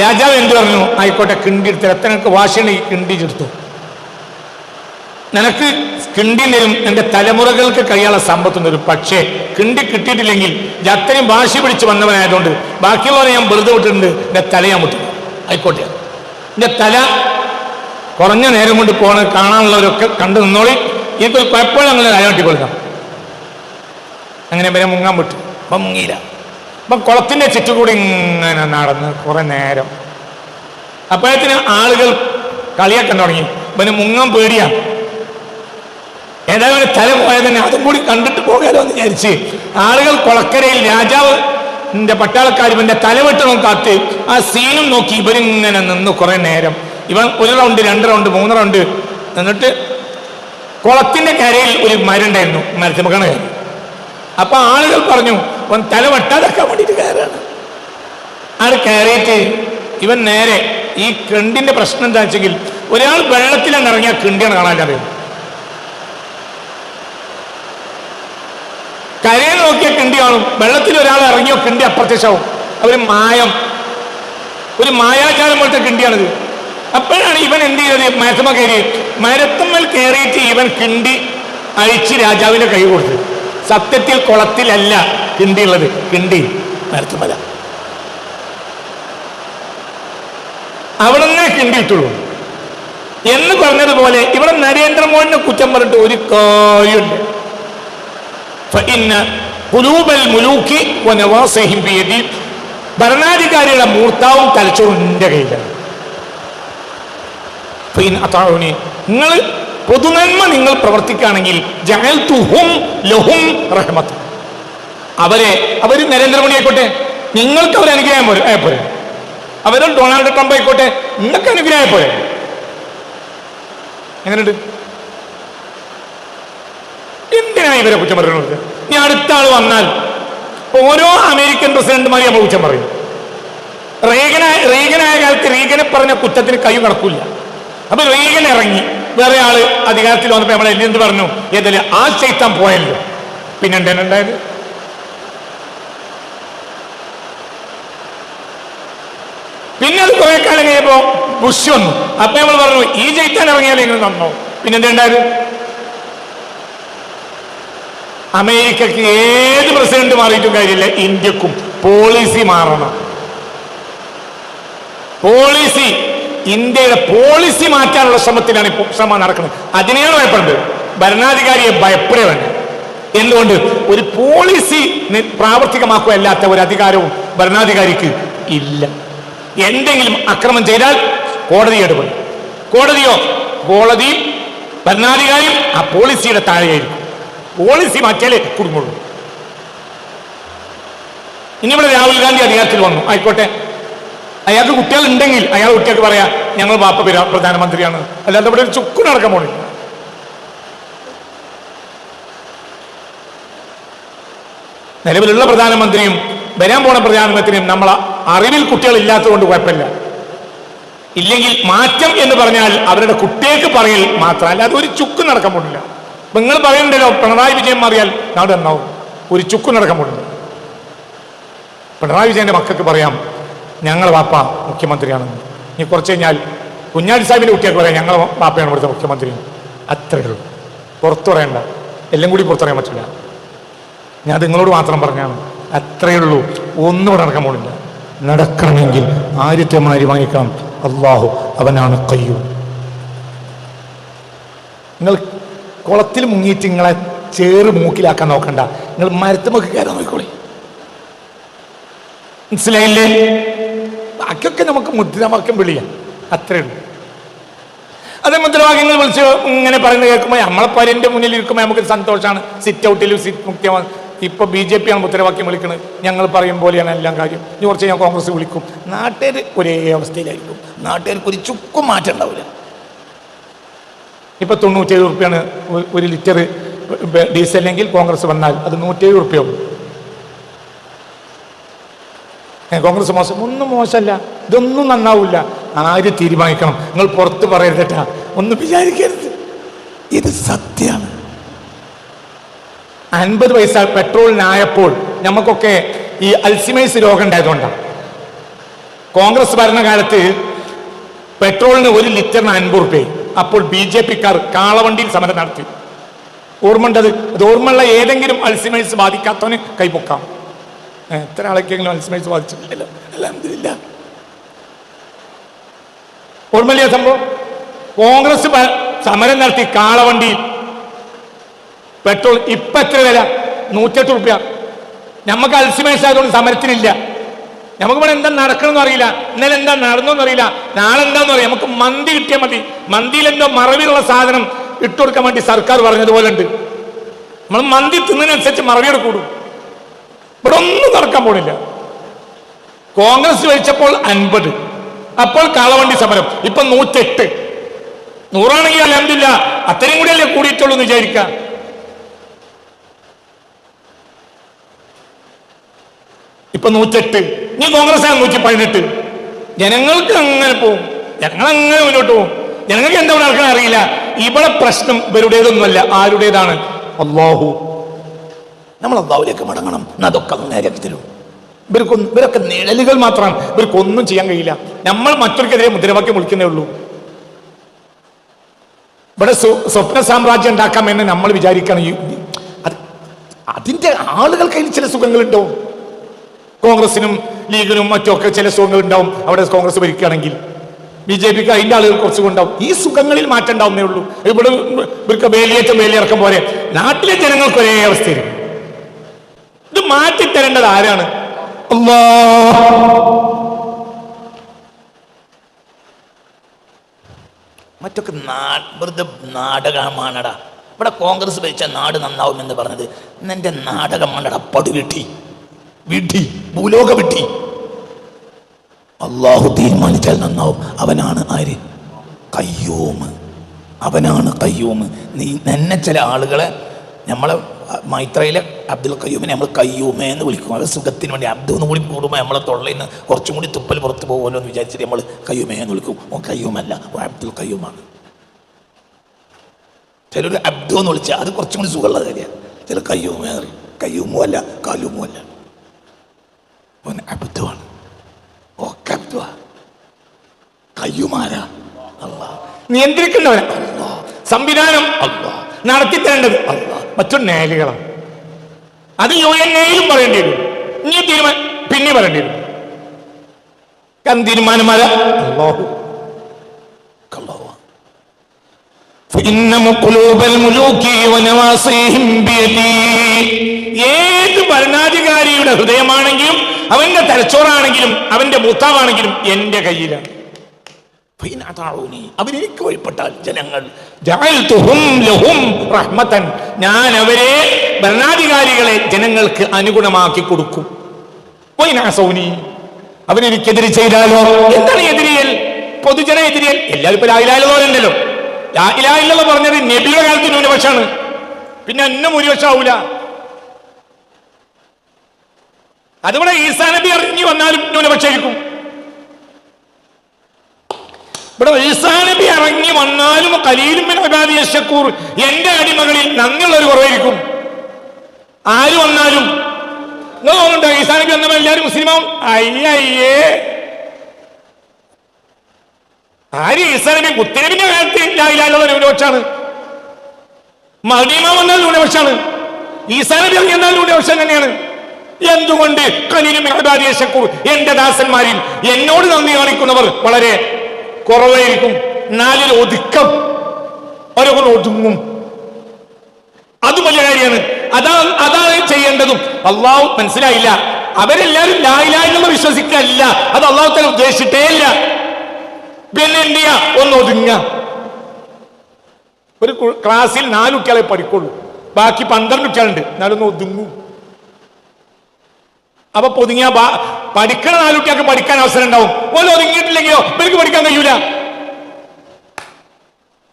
രാജാവ് എന്ത് പറഞ്ഞു? ആയിക്കോട്ടെ കിണ്ടി എടുത്ത്. വാശിയാണ് ഈ കിണ്ടി എടുത്തു നിനക്ക് കിണ്ടി എന്റെ തലമുറകൾക്ക് കഴിയാനുള്ള സമ്പത്ത് തരും പക്ഷേ കിണ്ടി കിട്ടിയിട്ടില്ലെങ്കിൽ അത്രയും വാശി പിടിച്ച് വന്നവനായതുകൊണ്ട് ബാക്കിയുള്ളവരെ ഞാൻ വെറുതെ വിട്ടിട്ടുണ്ട്. എന്റെ തല ഞാൻ മുട്ടില്ല. ആയിക്കോട്ടെ. എന്റെ തല കുറഞ്ഞ നേരം കൊണ്ട് പോണ കാണാനുള്ളവരൊക്കെ കണ്ടു നിന്നോളി. എനിക്കൊരു കുഴപ്പമില്ല അങ്ങനെ അയാട്ടി കൊടുക്കാം അങ്ങനെ പിന്നെ മുങ്ങാൻ വിട്ടു. അപ്പം മുങ്ങിയില്ല. അപ്പം കുളത്തിന്റെ ചുറ്റുകൂടി ഇങ്ങനെ നടന്ന് കുറെ നേരം. അപ്പോഴത്തിന് ആളുകൾ കളിയാക്കാൻ തുടങ്ങി. പിന്നെ മുങ്ങാൻ പേടിയാ. ഏതായാലും തല പോയത് തന്നെ അതും കൂടി കണ്ടിട്ട് പോകാലോ എന്ന് വിചാരിച്ച് ആളുകൾ കുളക്കരയിൽ രാജാവ് പട്ടാളക്കാർ ഇവന്റെ തലവെട്ടണം കാത്ത് ആ സീനും നോക്കി ഇവരിങ്ങനെ നിന്ന് കുറെ നേരം. ഇവൻ ഒരു റൗണ്ട് രണ്ട് റൗണ്ട് മൂന്ന് റൗണ്ട് എന്നിട്ട് കുളത്തിന്റെ കരയിൽ ഒരു മരുണ്ടായിരുന്നു മരത്തിമക്കാണ് കയറി അപ്പൊ ആളുകൾ പറഞ്ഞു അവൻ തല വെട്ടാതാക്കാൻ വേണ്ടിയിട്ട് കയറാണ് ആൾ കയറിയിട്ട് ഇവൻ നേരെ ഈ കിണ്ടിന്റെ പ്രശ്നം എന്താ വെച്ചെങ്കിൽ ഒരാൾ വെള്ളത്തിലങ്ങ് ഇറങ്ങിയ കിണ്ടിയാണ് കാണാൻ കരയിൽ നോക്കിയ കിണ്ടി കാണും വെള്ളത്തിൽ ഒരാൾ ഇറങ്ങിയോ കിണ്ടി അപ്രത്യക്ഷമാവും. അവർ മായം ഒരു മായാചാരം പോലത്തെ കിണ്ടിയാണിത്. അപ്പോഴാണ് ഇവൻ എന്ത് ചെയ്തത്? മരത്തമ്മ കയറി. മരത്തമ്മൽ കയറിയിട്ട് ഇവൻ കിണ്ടി അഴിച്ച് രാജാവിന്റെ കൈ കൊടുത്തു. സത്യത്തിൽ കുളത്തിലല്ല കിണ്ടിയുള്ളത്. കിണ്ടി മരത്തമ്മല. അവിടെ നിന്നേ കിണ്ടിയിട്ടുള്ളൂ എന്ന് പറഞ്ഞതുപോലെ ഇവിടെ നരേന്ദ്രമോഹനെ കുറ്റം പറഞ്ഞിട്ട് ഒരു കാര്യമുണ്ട് ഭരണാധികാരിയുടെ മൂർത്താവും തലച്ചോറും എന്റെ കയ്യിലാണ്. നിങ്ങൾ പൊതുനന്മ നിങ്ങൾ പ്രവർത്തിക്കുകയാണെങ്കിൽ അവരെ അവർ നരേന്ദ്രമോദി ആയിക്കോട്ടെ നിങ്ങൾക്ക് അവർ അനുഗ്രഹം പോരെ അവർ ഡൊണാൾഡ് ട്രംപ് ആയിക്കോട്ടെ നിങ്ങൾക്ക് അനുഗ്രഹം പോരെ. എങ്ങനെയുണ്ട്? എന്തിനാണ് ഇവരെ കുറ്റം പറയുന്നത്? ഇനി അടുത്ത ആൾ വന്നാൽ ഓരോ അമേരിക്കൻ പ്രസിഡന്റുമാരെ നമ്മൾ കുറ്റം പറയും. റീഗനായ റീഗനായ കാലത്ത് റീഗനെ പറഞ്ഞ കുറ്റത്തിന് കൈ കണക്കില്ല അപ്പൊ റീഗൻ ഇറങ്ങി. വേറെ ആൾ അധികാരത്തിൽ വന്നപ്പോ നമ്മൾ എന്ത് പറഞ്ഞു? ഏതല്ല ആ ചൈത്താൻ പോയല്ലോ. പിന്നെ എന്താണ് ഉണ്ടായത്? പിന്നെ അത് കുറെ കാലം കഴിയുമ്പോ ബുഷ് വന്നു. അപ്പൊ നമ്മൾ പറഞ്ഞു ഈ ജയിത്താൻ ഇറങ്ങിയാലേ ഇങ്ങനെ നന്നോ? പിന്നെ എന്തുണ്ടായത് അമേരിക്കക്ക് ഏത് പ്രസിഡന്റ് മാറിയിട്ടും കാര്യമില്ല. ഇന്ത്യക്കും പോളിസി മാറണം. പോളിസി ഇന്ത്യയുടെ പോളിസി മാറ്റാനുള്ള ശ്രമത്തിലാണ് ഇപ്പോൾ ശ്രമം നടക്കുന്നത്. അതിനെയാണ് ഭയപ്പെടുന്നത്. ഭരണാധികാരിയെ ഭയപ്പെടുക വേണ്ട എന്തുകൊണ്ട്? ഒരു പോളിസി പ്രാവർത്തികമാക്കുക പ്രാവർത്തികമാക്കുകയല്ലാത്ത ഒരു അധികാരവും ഭരണാധികാരിക്ക് ഇല്ല. എന്തെങ്കിലും അക്രമം ചെയ്താൽ കോടതി ഇടപെടും കോടതിയോ? കോടതിയും ഭരണാധികാരിയും ആ പോളിസിയുടെ താഴെയായിരിക്കും. പോളിസി മാറ്റിയാലേ കുടുങ്ങുള്ളൂ. ഇനി ഇവിടെ രാഹുൽ ഗാന്ധി അധികാരത്തിൽ വന്നു. ആയിക്കോട്ടെ. അയാൾക്ക് കുട്ടികൾ ഉണ്ടെങ്കിൽ അയാൾ കുട്ടികൾക്ക് പറയാ ഞങ്ങൾ ബാപ്പ പിരാ പ്രധാനമന്ത്രിയാണ്. അല്ലാതെ ഇവിടെ ഒരു ചുക്കു നടക്കാൻ പോണില്ല. നിലവിലുള്ള പ്രധാനമന്ത്രിയും വരാൻ പോണ പ്രധാനമന്ത്രിയും നമ്മളെ അറിവിൽ കുട്ടികൾ ഇല്ലാത്തതുകൊണ്ട് കുഴപ്പമില്ല. ഇല്ലെങ്കിൽ മാറ്റം എന്ന് പറഞ്ഞാൽ അവരുടെ കുട്ടികൾക്ക് പറയൽ മാത്രം. അല്ലാതെ ഒരു ചുക്ക് നടക്കാൻ പോണില്ല. നിങ്ങൾ പറയണ്ടല്ലോ പിണറായി വിജയൻ മാറിയാൽ നാട് നന്നാവും. ഒരു ചുക്ക് നടക്കാൻ പോണില്ല. പിണറായി വിജയന്റെ മക്കൾക്ക് പറയാം ഞങ്ങൾ വാപ്പ മുഖ്യമന്ത്രിയാണെന്ന് ഇനി കുറച്ച് കഴിഞ്ഞാൽ കുഞ്ഞാലി സാഹിബിന്റെ കുട്ടിയൊക്കെ പറയാം ഞങ്ങൾ വാപ്പയാണ് ഇവിടുത്തെ മുഖ്യമന്ത്രി. അത്രയേ ഉള്ളൂ. പുറത്തു പറയണ്ട എല്ലാം കൂടി പുറത്തറിയാൻ പറ്റില്ല. ഞാൻ നിങ്ങളോട് മാത്രം പറഞ്ഞാണ്. അത്രയേ ഉള്ളൂ. ഒന്നും ഇവിടെ നടക്കാൻ പോണില്ല. നടക്കണമെങ്കിൽ ആദ്യത്തെ മാരി വാങ്ങിക്കാം അള്ളാഹു അവനാണ് കയ്യൂ നിങ്ങൾ കുളത്തിൽ മുങ്ങിയിട്ട് നിങ്ങളെ ചേറ് മൂക്കിലാക്കാൻ നോക്കണ്ട. നിങ്ങൾ മരത്തുമൊക്കെ കയറാൻ നോക്കിക്കോളി. മനസ്സിലായില്ലേ? ബാക്കിയൊക്കെ നമുക്ക് മുദ്രാവാക്യം വിളിയാം. അത്രേ ഉള്ളൂ. അത് മുദ്രാവാക്യങ്ങൾ വിളിച്ച് ഇങ്ങനെ പറയുന്നത് കേൾക്കുമ്പോൾ നമ്മളെ പരന്റെ മുന്നിൽ ഇരിക്കുമ്പോൾ നമുക്ക് സന്തോഷമാണ് സിറ്റ് ഔട്ടിൽ സിറ്റ് മുഖ്യമാണ്. ഇപ്പൊ ബി ജെ പിയാണ് മുദ്രാവാക്യം വിളിക്കുന്നത് ഞങ്ങൾ പറയും പോലെയാണ് എല്ലാം കാര്യം. ഇനി കുറച്ച് ഞാൻ കോൺഗ്രസ് വിളിക്കും. നാട്ടുകാർ ഒരേ അവസ്ഥയിലായിരിക്കും. നാട്ടുകാർക്ക് ഒരു ചുക്കും മാറ്റം ഉണ്ടാവില്ല. ഇപ്പൊ തൊണ്ണൂറ്റേഴ് റുപ്യാണ് ഒരു ലിറ്റർ ഡീസലെങ്കിൽ കോൺഗ്രസ് വന്നാൽ അത് നൂറ്റേഴ് റുപ്യാവും കോൺഗ്രസ് മോശം. ഒന്നും മോശമല്ല. ഇതൊന്നും നന്നാവില്ല ആര് തീരുമാനിക്കണം. നിങ്ങൾ പുറത്ത് പറയരുതട്ടാ ഒന്ന് വിചാരിക്കരുത്. ഇത് സത്യമാണ് അൻപത് പൈസ പെട്രോളിനായപ്പോൾ നമുക്കൊക്കെ ഈ അൽസിമൈസ് രോഗം ഉണ്ടായതുകൊണ്ടാണ് കോൺഗ്രസ് ഭരണകാലത്ത് പെട്രോളിന് ഒരു ലിറ്ററിന് അൻപത് റുപ്യ അപ്പോൾ ബി ജെ പിക്കാർ കാളവണ്ടിയിൽ സമരം നടത്തി. ഓർമ്മണ്ടത് അത് ഓർമ്മയുള്ള ഏതെങ്കിലും അൽസിമൈസ് ബാധിക്കാത്തവന് കൈപ്പൊക്കാം ഏ, എത്ര ആളൊക്കെയെങ്കിലും അൽസിമൈസ് അലഹമില്ല ഓർമ്മയില്ല സംഭവം? കോൺഗ്രസ് സമരം നടത്തി കാളവണ്ടിയിൽ പെട്രോൾ ഇപ്പൊ എത്ര വില? നൂറ്റെട്ട് റുപ്യ. നമുക്ക് അൽസിമേഴ്സ് ആയതുകൊണ്ട് സമരത്തിനില്ല. നമുക്ക് ഇവിടെ എന്താ നടക്കണമെന്ന് അറിയില്ല. ഇന്നലെ എന്താ നടന്നോന്ന് അറിയില്ല. നാളെ എന്താന്ന് അറിയാം നമുക്ക് മന്തി കിട്ടിയാൽ മതി. മന്തിയിൽ എന്തോ മറവിലുള്ള സാധനം ഇട്ടുകൊടുക്കാൻ വേണ്ടി സർക്കാർ പറഞ്ഞതുപോലെ ഉണ്ട് നമ്മൾ മന്തി തിന്നതിനനുസരിച്ച് മറവിയുടെ കൂടും. ഇവിടെ ഒന്നും നടക്കാൻ പോണില്ല. കോൺഗ്രസ് ജയിച്ചപ്പോൾ അൻപത്. അപ്പോൾ കാളവണ്ടി സമരം. ഇപ്പൊ നൂറ്റെട്ട്. നൂറാണെങ്കിൽ അലഹമില്ല അത്രയും കൂടി അല്ലേ കൂടിയിട്ടുള്ളൂ എന്ന് വിചാരിക്കാം ഇപ്പൊ നൂറ്റെട്ട്. ഇനി കോൺഗ്രസ് ആണ് നൂറ്റി പതിനെട്ട് ജനങ്ങൾക്ക് അങ്ങനെ പോവും. ഞങ്ങൾ അങ്ങനെ മുന്നോട്ട് പോകും ജനങ്ങൾക്ക് എന്താ നടക്കണം അറിയില്ല. ഇവിടെ പ്രശ്നം ഇവരുടേതൊന്നുമല്ല. ആരുടേതാണ്? അള്ളാഹു നമ്മൾ അള്ളാഹുലേക്ക് മടങ്ങണം അതൊക്കെ നേരത്തെ തരും. ഇവർക്കൊന്നും ഇവരൊക്കെ നിഴലുകൾ മാത്രമാണ്. ഇവർക്കൊന്നും ചെയ്യാൻ കഴിയില്ല. നമ്മൾ മറ്റൊരുക്കെതിരെ മുദ്രാവാക്യം വിളിക്കുന്നേ ഉള്ളൂ. ഇവിടെ സ്വപ്ന സാമ്രാജ്യം ഉണ്ടാക്കാം എന്ന് നമ്മൾ വിചാരിക്കണം അത് അതിന്റെ ആളുകൾ കയ്യിൽ ചില സുഖങ്ങളുണ്ടാവും. കോൺഗ്രസിനും ലീഗിനും മറ്റൊക്കെ ചില സുഖങ്ങൾ ഉണ്ടാവും അവിടെ കോൺഗ്രസ് ഭരിക്കുകയാണെങ്കിൽ. ബി ജെ പിക്ക് അതിന്റെ ആളുകൾ കുറച്ച് ഉണ്ടാവും ഈ സുഖങ്ങളിൽ മാറ്റം ഉണ്ടാവുന്നേ ഉള്ളൂ. ഇവിടെ ഇവർക്ക് വേലിയേറ്റം വേലിയിറക്കം പോലെ നാട്ടിലെ ജനങ്ങൾക്ക് ഒരേ അവസ്ഥയിൽ മാറ്റിത്തരേണ്ടത് ആരാണ്? അല്ലാ മറ്റൊക്കെ വെറുതെ നാടകമാണടാ. ഇവിടെ കോൺഗ്രസ് ഭരിച്ച നാട് നന്നാവുമെന്ന് പറഞ്ഞത്. നിന്റെ നാടകമാണടാ പടുവിട്ടി വിട്ടി. ഭൂലോക വിട്ടി. അള്ളാഹു തീരുമാനിച്ചാൽ നന്നാവും. അവനാണ് ആര്? കയ്യോമ്. അവനാണ് കയ്യോമ്. നീ എന്നെ ചില ആളുകളെ നമ്മളെ മൈത്രയിലെ അബ്ദുൽ കയ്യൂമിനെ നമ്മൾ കയ്യൂമേ എന്ന് വിളിക്കും. അത് സുഖത്തിന് വേണ്ടി അബ്ദു എന്ന് കൂടി കൂടുമ്പോൾ നമ്മളെ തൊള്ളയിൽ നിന്ന് കുറച്ചും കൂടി തുപ്പൽ പുറത്ത് പോകുമല്ലോ എന്ന് വിചാരിച്ചിട്ട് നമ്മൾ കയ്യൂമേ എന്ന് വിളിക്കും. ഓ കയ്യൂമല്ല ഓ അബ്ദുൽ കയ്യൂമാണ്. ചിലർ അബ്ദു എന്ന് വിളിച്ചാൽ അത് കുറച്ചും കൂടി സുഖമുള്ള കാര്യമാണ്. ചില കയ്യൂമേ പറയും. കയ്യൂമോ അല്ല കാലൂമോ അല്ല. അബ്ദുവാണ് ഓ കബ്ദുവാ കയ്യുമാരാ അല്ല നിയന്ത്രിക്കുന്നവൻ. സംവിധാനം. നടത്തിത്തരേണ്ടത്. മറ്റു നേലുകളാണ് അത് യു എൻ എയിലും പറയേണ്ടി വരും. ഇനി തീരുമാനം പിന്നെ പറയേണ്ടി വരും കാരണം തീരുമാനമാരാ അള്ളാഹു ഏത് ഭരണാധികാരിയുടെ ഹൃദയമാണെങ്കിലും അവന്റെ തലച്ചോറാണെങ്കിലും അവന്റെ മൂത്താവാണെങ്കിലും എന്റെ കയ്യിലാണ്. അവരെനിക്ക് വഴിപ്പെട്ടാൽ ജനങ്ങൾ റഹ്മതൻ. ഞാൻ അവരെ ഭരണാധികാരികളെ ജനങ്ങൾക്ക് അനുഗുണമാക്കി കൊടുക്കും. സൗനി അവനെനിക്കെതിരെ ചെയ്താലോ? എന്താണ് എതിരിയൽ? പൊതുജന എതിരിയൽ. എല്ലാവരും ഇപ്പൊ ലായിലായുള്ളത് ഉണ്ടല്ലോ ലായിലായില്ലെന്ന് പറഞ്ഞത് നബിയുടെ കാലത്ത് ന്യൂനപക്ഷമാണ് പിന്നെ എന്നെ ഭൂരിപക്ഷം ആവൂല അതുപോലെ ഈസാ നബി ഇറങ്ങി വന്നാലും ന്യൂനപക്ഷമായിരിക്കും ഇവിടെ ഈസാ നബി ഇറങ്ങി വന്നാലും കലീലും ഷക്കൂർ എന്റെ അടിമകളിൽ ഞങ്ങളൊരു കുറവായിരിക്കും. ആര് വന്നാലും? തോന്നുന്നുണ്ടോ ഈസാ നബി വന്നപ്പോൾ എല്ലാവരും മുസ്ലിമാവും? അയ്യേ ആര് ഈസാ നബി മുത്തനബിന്റെ കാലത്ത് ലായിലാലുള്ള ന്യൂനപക്ഷാണ്. മദീമ വന്നാൽ ന്യൂനപക്ഷാണ്. ഈസാ നബി എന്നാൽ ന്യൂനപക്ഷം തന്നെയാണ്. എന്തുകൊണ്ട് ശക്കൂർ എന്റെ ദാസന്മാരിൽ എന്നോട് നന്ദി കാണിക്കുന്നവർ വളരെ കുറവായിരിക്കും നാലിൽ ഒതുക്കം. അവരൊക്കെ ഒതുങ്ങും. അത് വലിയ കാര്യമാണ്. അതാ അതാണ് ചെയ്യേണ്ടതും. അള്ളാഹു മനസ്സിലായില്ല. അവരെല്ലാവരും ലായിലായെന്ന് വിശ്വസിക്കല്ല അത് അള്ളാഹു തന്നെ ഉദ്ദേശിച്ചിട്ടേ ഇല്ല. പിന്നെ എന്ത് ചെയ്യാ? ഒന്ന് ഒതുങ്ങ ഒരു ക്ലാസ്സിൽ നാല് കുട്ടികളെ പഠിക്കുള്ളൂ. ബാക്കി പന്ത്രണ്ട് കുട്ടികളുണ്ട്. എന്നാലൊന്ന് ഒതുങ്ങൂ. അപ്പൊ പൊതുങ്ങിയ പഠിക്കണ നാല് പഠിക്കാൻ അവസരം ഉണ്ടാവും. ഓരോ ഒതുങ്ങിയിട്ടില്ലെങ്കിലോ? ഇവർക്ക് പഠിക്കാൻ കഴിയൂല.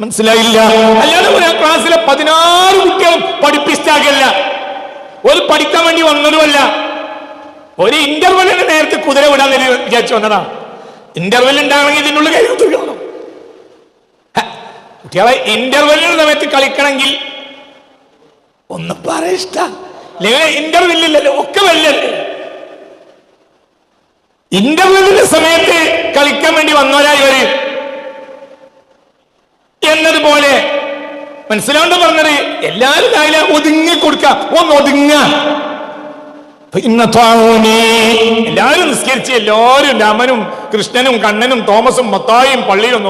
മനസ്സിലായില്ല? അല്ലാതെ ഒരു ക്ലാസ്സിലെ പതിനാറ് കുട്ടികളും പഠിപ്പിച്ചാകല്ല. ഒരു പഠിക്കാൻ വേണ്ടി വന്നതുമല്ല. ഒരു ഇന്റർവെല്ലിന് നേരത്തെ കുതിര വിടാൻ വിചാരിച്ചു വന്നതാ. ഇന്റർവെൽ ഉണ്ടാവണമെങ്കിൽ ഇതിനുള്ള കൈ കുത്തിരിക്കണം കുട്ടികളെ ഇന്റർവെല്ലിന് സമയത്ത് കളിക്കണമെങ്കിൽ ഒന്ന് പറയ ഇഷ്ട. ഇന്റർവെല്ലില്ലല്ലോ ഒക്കെ വല്ലല്ലേ ഇന്റർവെല്ലിന്റെ സമയത്ത് കളിക്കാൻ വേണ്ടി വന്നവരാ ഇവർ. എന്നതുപോലെ മനസ്സിലാണ്ട് പറഞ്ഞത് എല്ലാവരും അതിലെ ഒതുങ്ങി കൊടുക്ക. ഒന്ന് ഒതുങ്ങ. എല്ലാരും നിസ്കരിച്ച് എല്ലാവരും രാമനും കൃഷ്ണനും കണ്ണനും തോമസും മത്തായും പള്ളിയിലും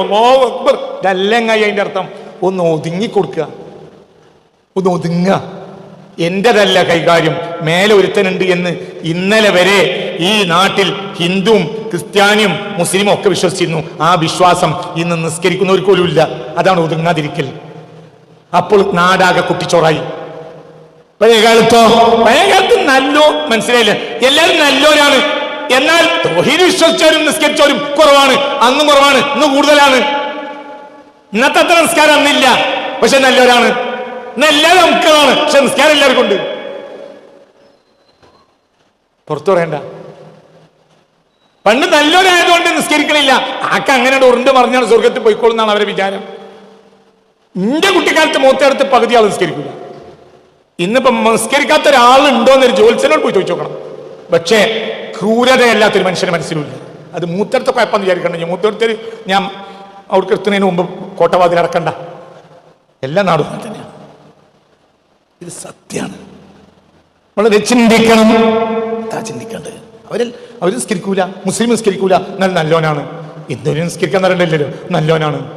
ഇതല്ലെങ്ങായി അതിന്റെ അർത്ഥം ഒന്ന് ഒതുങ്ങി കൊടുക്കുക ഒന്ന് ഒതുങ്ങ. എന്റേതല്ല കൈകാര്യം. മേലെ ഒരുത്തനുണ്ട് എന്ന് ഇന്നലെ വരെ ഈ നാട്ടിൽ ഹിന്ദുവും ക്രിസ്ത്യാനിയും മുസ്ലിമും ഒക്കെ വിശ്വസിച്ചിരുന്നു. ആ വിശ്വാസം ഇന്ന് നിസ്കരിക്കുന്നവർക്ക് പോലും ഇല്ല അതാണ് ഒതുങ്ങാതിരിക്കൽ. അപ്പോൾ നാടാകെ കുട്ടിച്ചോറായി. പഴയ കാലത്തോ? നല്ലോ മനസ്സിലായില്ല? എല്ലാവരും നല്ലോരാണ്. എന്നാൽ തൊഹിൽ വിശ്വസിച്ചവരും നിസ്കരിച്ചവരും കുറവാണ്. അന്നും കുറവാണ്. ഇന്ന് കൂടുതലാണ്. ഇന്നത്തെ അത്ര നിസ്കാരം അന്നില്ല. പക്ഷെ നല്ലവരാണ് എല്ലാവരും നമുക്കതാണ് പക്ഷെ നിസ്കാരം എല്ലാവർക്കും ഉണ്ട്. പുറത്തു പറയണ്ട. പണ്ട് നല്ലവരായതുകൊണ്ട് നിസ്കരിക്കണില്ല. ആക്ക അങ്ങനെ ഉരുണ്ട് പറഞ്ഞാണ് സ്വർഗത്തിൽ പോയിക്കോളുന്നാണ് അവരെ വിചാരം. എന്റെ കുട്ടിക്കാലത്ത് മൂത്തടുത്ത് പകുതി ആൾ നിസ്കരിക്കില്ല ഇന്നിപ്പം നിസ്കരിക്കാത്ത ഒരാളുണ്ടോ എന്നൊരു ജോത്സ്യനോട് പോയി ചോദിച്ചു നോക്കണം പക്ഷേ ക്രൂരതയല്ലാത്തൊരു മനുഷ്യന് മനസ്സിലുമില്ല അത് മൂത്തടുത്ത കുഴപ്പമെന്ന് വിചാരിക്കണ്ട. ഞാൻ ഞാൻ അവർക്ക് എത്തുന്നതിന് മുമ്പ് കോട്ടവാതിൽ അടക്കണ്ട. എല്ലാ നാടും ഇത് സത്യമാണ് വളരെ ചിന്തിക്കണം. എന്താ ചിന്തിക്കേണ്ടത്. അവരിൽ അവർ നിസ്കരിക്കൂല. മുസ്ലിം നിസ്കരിക്കൂല. നല്ല നല്ലവനാണ് ഹിന്ദുവിനെ നിസ്കരിക്കാൻ തരണ്ടല്ലോ നല്ലവനാണ്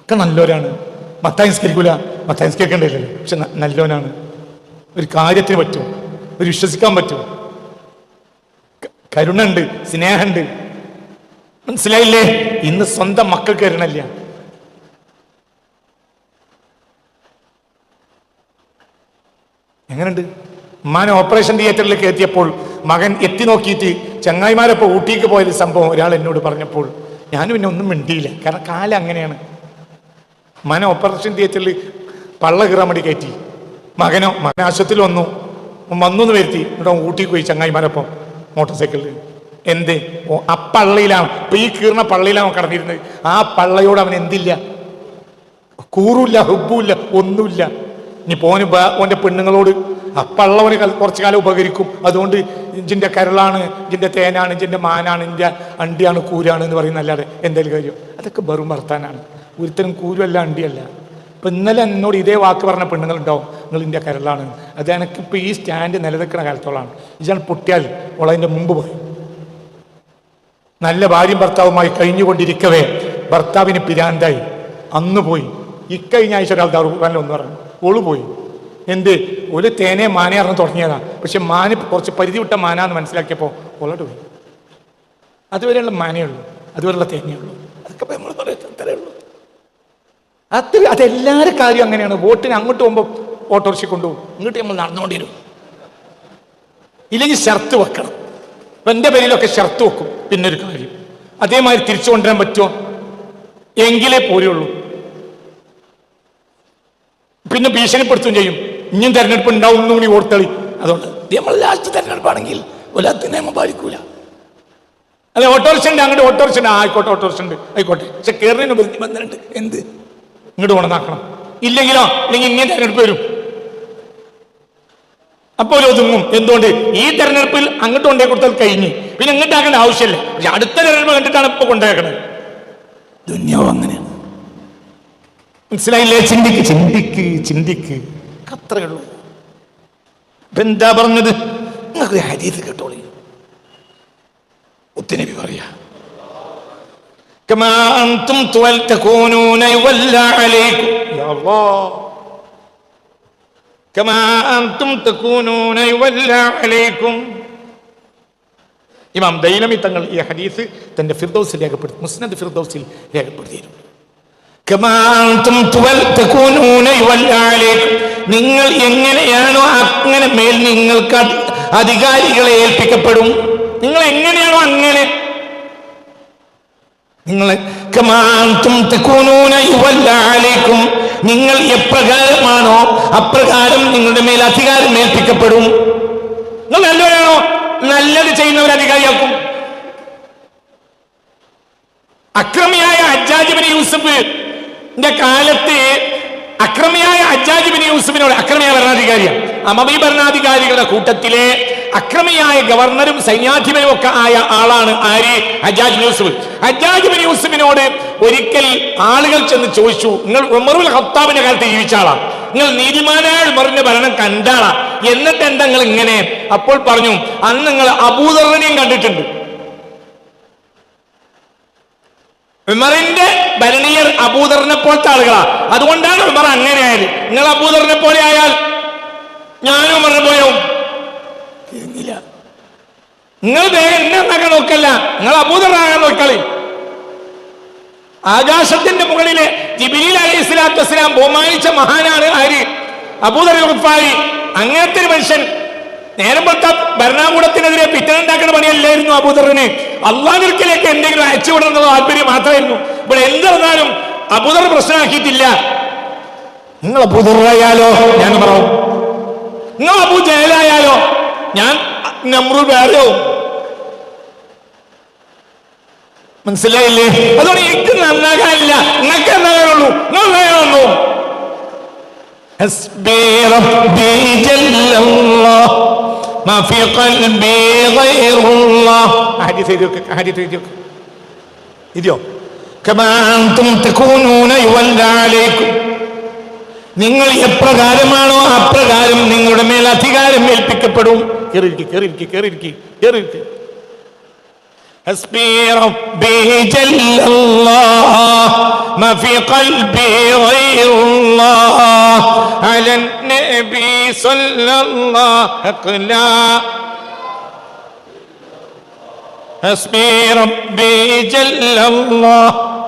ഒക്കെ നല്ലവരാണ് മത്തായി നിസ്കരിക്കൂല. മത്തായി നിസ്കരിക്കേണ്ടല്ലോ പക്ഷെ നല്ലവനാണ് ഒരു കാര്യത്തിന് പറ്റും ഒരു വിശ്വസിക്കാൻ പറ്റും കരുണ കരുണുണ്ട് സ്നേഹമുണ്ട്. മനസ്സിലായില്ലേ? ഇന്ന് സ്വന്തം മക്കൾക്ക് കരുണല്ല എങ്ങനെയുണ്ട് ഉമ്മാനെ ഓപ്പറേഷൻ തിയേറ്ററിലേക്ക് എത്തിയപ്പോൾ മകൻ എത്തി നോക്കിയിട്ട് ചങ്ങായിമാരപ്പോൾ ഊട്ടിക്ക് പോയത് സംഭവം ഒരാൾ എന്നോട് പറഞ്ഞപ്പോൾ ഞാനും പിന്നെ ഒന്നും മിണ്ടിയില്ല. കാരണം കാലം അങ്ങനെയാണ്. ഉമ്മാനെ ഓപ്പറേഷൻ തിയേറ്ററിൽ പള്ള കീറാൻ വേണ്ടി കയറ്റി. മകനോ മകൻ ആശുപത്രിയിൽ വന്നു. വന്നു എന്ന് വരുത്തി. ഇവിടെ ഊട്ടിക്ക് പോയി ചങ്ങായിമാരൊപ്പം മോട്ടോർ സൈക്കിളിൽ എന്ത്? ഓ ആ പള്ളയിലാണ്. ഇപ്പൊ ഈ കീറുന്ന പള്ളയിലാണ് കടന്നിരുന്നത്. ആ പള്ളയോട് അവൻ എന്തില്ല? കൂറുമില്ല ഹുബുമില്ല ഒന്നുമില്ല ഇനി പോന് ഓന്റെ പെണ്ണുങ്ങളോട് അപ്പള്ളവന് കുറച്ചു കാലം ഉപകരിക്കും. അതുകൊണ്ട് ഇഞ്ചിന്റെ കരളാണ് ഇഞ്ചിന്റെ തേനാണ് ഇഞ്ചിന്റെ മാനാണ് ഇഞ്ചിന്റെ അണ്ടിയാണ് കൂരാണ് എന്ന് പറയുന്ന അല്ലാതെ എന്തെങ്കിലും കാര്യം? അതൊക്കെ വെറും വർത്താനാണ്. ഒരുത്തരും കൂരുമല്ല അണ്ടിയല്ല. അപ്പം ഇന്നലെ എന്നോട് ഇതേ വാക്ക് പറഞ്ഞ പെണ്ണുങ്ങളുണ്ടാവും. നിങ്ങൾ ഇതിന്റെ കരളാണ്. അത് എനിക്കിപ്പോൾ ഈ സ്റ്റാൻഡ് നിലനിൽക്കുന്ന കാലത്തോളാണ്. ഇതാണ് പൊട്ടിയാൽ ഓളതിന്റെ മുമ്പ് പോയി. നല്ല ഭാര്യയും ഭർത്താവുമായി കഴിഞ്ഞുകൊണ്ടിരിക്കവേ. ഭർത്താവിന് പിരാന്തായി. അന്ന് പോയി. ഇക്കഴിഞ്ഞ ആഴ്ച ഒരാൾ ദറുഖാനിൽ ഒന്ന് പറഞ്ഞു. ഓൾ പോയി. എന്ത്? ഒരു തേനെ മാനെ അറിഞ്ഞ് തുടങ്ങിയതാ. പക്ഷെ മാന് കുറച്ച് പരിധി വിട്ട മാനാന്ന് മനസ്സിലാക്കിയപ്പോൾ ഓളോട്ട് പോയി. അതുവരെയുള്ള മാനയുള്ളൂ അതുവരെയുള്ള തേനയുള്ളൂ അതൊക്കെ നമ്മൾ പറയുള്ളൂ അത്ര അതെല്ലാവരും കാര്യം അങ്ങനെയാണ്. വോട്ടിന് അങ്ങോട്ട് പോകുമ്പോൾ ഓട്ടോറിക്ഷ കൊണ്ടുപോകും. ഇങ്ങോട്ട് നമ്മൾ നടന്നുകൊണ്ടിരും. ഇല്ലെങ്കിൽ ഷർത്ത് വെക്കണം. എന്റെ പേരിലൊക്കെ ഷർത്ത് വെക്കും. പിന്നൊരു കാര്യം. അതേമാതിരി തിരിച്ചു കൊണ്ടുവരാൻ പറ്റുമോ? എങ്കിലേ പോരുള്ളൂ. പിന്നെ ഭീഷണിപ്പെടുത്തുകയും ചെയ്യും. ഇനിയും തെരഞ്ഞെടുപ്പ് ഉണ്ടാവും കൂടി ഓർത്തളി. അതുകൊണ്ട് നമ്മൾ ലാസ്റ്റ് തെരഞ്ഞെടുപ്പാണെങ്കിൽ ഒലാത്തിന് നിയമം പാലിക്കൂല. അല്ലെ ഓട്ടോറിക്ഷ ഉണ്ട് അങ്ങോട്ട് ഓട്ടോറിക്ഷ ഉണ്ട് ആയിക്കോട്ടെ ഓട്ടോറിക്ഷ ഉണ്ട് ആയിക്കോട്ടെ. പക്ഷെ കയറിന് ഒരു നിബന്ധനയുണ്ട് എന്ത്? ഇങ്ങോട്ട് കൊണ്ടുവന്നാക്കണം. ഇല്ലെങ്കിലോ ഇല്ലെങ്കിൽ ഇങ്ങനെ തെരഞ്ഞെടുപ്പ് വരും. അപ്പോൾ ഒതുങ്ങും. എന്തുകൊണ്ട്? ഈ തെരഞ്ഞെടുപ്പിൽ അങ്ങോട്ട് കൊണ്ടേ കൊടുത്താൽ കഴിഞ്ഞ്. പിന്നെ ഇങ്ങോട്ടാക്കേണ്ട ആവശ്യമില്ല. പക്ഷെ അടുത്ത തെരഞ്ഞെടുപ്പ് കണ്ടിട്ടാണ് ഇപ്പൊ കൊണ്ടേക്കണത് ദുന്യാവ് അങ്ങനെയാണ്. മനസ്സിലായില്ലേ? ചിന്തിക്ക് ചിന്തിക്ക് ചിന്തിക്ക്. അത്രേ ഉള്ളൂ എന്താ പറഞ്ഞത്? നിങ്ങൾക്ക് ഹരീത് കേട്ടോളി. ഒത്തിനബി പറയാ ഇമാം ദൈനമി തങ്ങൾ ഈ ഹദീസ് തന്റെ ഫിർദോസിൽ രേഖപ്പെടുത്തി മുസ്നദ് ഫിർദോസിൽ രേഖപ്പെടുത്തിയിരുന്നു നിങ്ങൾ എങ്ങനെയാണോ അങ്ങനെ മേൽ നിങ്ങൾക്ക് അധി- അധികാരികളെ ഏൽപ്പിക്കപ്പെടും. നിങ്ങൾ എങ്ങനെയാണോ അങ്ങനെ. നിങ്ങൾ നിങ്ങൾ എപ്രകാരമാണോ അപ്രകാരം നിങ്ങളുടെ മേൽ അധികാരം ഏൽപ്പിക്കപ്പെടും. നിങ്ങൾ നല്ലവരാണോ? നല്ലത് ചെയ്യുന്നവർ അധികാരിയാക്കും. അക്രമിയായ അജാജിബിന് യൂസഫ് കാലത്ത് അക്രമിയായ അജാജിബിന് യൂസുഫിനോട് അക്രമിയായ ഭരണാധികാരിയാണ് അമബി ഭരണാധികാരികളുടെ കൂട്ടത്തിലെ അക്രമിയായ ഗവർണറും സൈന്യാധിപനും ഒക്കെ ആയ ആളാണ് ആര്? Hajjaj Yusuf. ഹജാജ് ബിൻ യൂസുഫിനോട് ഒരിക്കൽ ആളുകൾ ചെന്ന് ചോദിച്ചു നിങ്ങൾ ഉമറുൽ ഹത്താബിന്റെ കാലത്ത് ജീവിച്ച ആളാ? നിങ്ങൾ നീതിമാനായ ഉമറിന്റെ ഭരണം കണ്ടാളാ എന്നിട്ട് എന്താ നിങ്ങൾ ഇങ്ങനെ? അപ്പോൾ പറഞ്ഞു അന്ന് നിങ്ങൾ അബൂദറിനെയും കണ്ടിട്ടുണ്ട്. ഉമറിന്റെ ഭരണീയർ അബൂദറിനെ പോലത്തെ ആളുകളാ. അതുകൊണ്ടാണ് ഉമർ അങ്ങനെ ആയത് നിങ്ങൾ അബൂദറിനെ പോലെ ആയാൽ ഞാനും ഉമറിനെ തിരിഞ്ഞില്ല നിങ്ങൾ വേഗം എന്നെ ഉണ്ടാക്കാൻ നോക്കല്ല. നിങ്ങൾ അബൂദറാകാൻ നോക്കളി ആകാശത്തിന്റെ മുകളിലെ ജിബിലി അലൈഹി സ്വലാത്തു വസ്സലാം ബഹുമാനിച്ച മഹാനാണ് ആര്? അബൂദർ അങ്ങനത്തെ ഒരു മനുഷ്യൻ നേരം പത്ത ഭരണകൂടത്തിനെതിരെ പിറ്റനുണ്ടാക്കുന്ന പണിയല്ലായിരുന്നു അബൂദറിന്. അള്ളാഹിർക്കിലേക്ക് എന്തെങ്കിലും അയച്ചുവിടുന്ന താല്പര്യം മാത്രമായിരുന്നു. ഇവിടെ എന്ത് പറഞ്ഞാലും അബൂദർ പ്രശ്നമാക്കിയിട്ടില്ല. നിങ്ങൾ അബൂദറായാലോ? ഞാൻ പറയും നിങ്ങൾ അബൂ ജയലായാലോ ഞാൻ നമ്രു വേറെയോ? മനസ്സിലായില്ലേ? അതുകൊണ്ട് എനിക്ക് നന്നാകാനില്ല. നിങ്ങൾക്ക് നന്നാകാനുള്ളൂ. നിങ്ങൾ നന്നാകാനുള്ളൂ. നിങ്ങൾ എപ്രകാരമാണോ അപ്രകാരം നിങ്ങളുടെ മേൽ അധികാരം ഏൽപ്പിക്കപ്പെടും കേറിയിരിക്കും കേറിയിരിക്കും കേറിയിരിക്കും കേറിയിരിക്കും حسبي ربي جل الله. ما في قلبي غير الله. على النبي صلى الله أقلا حسبي ربي جل الله.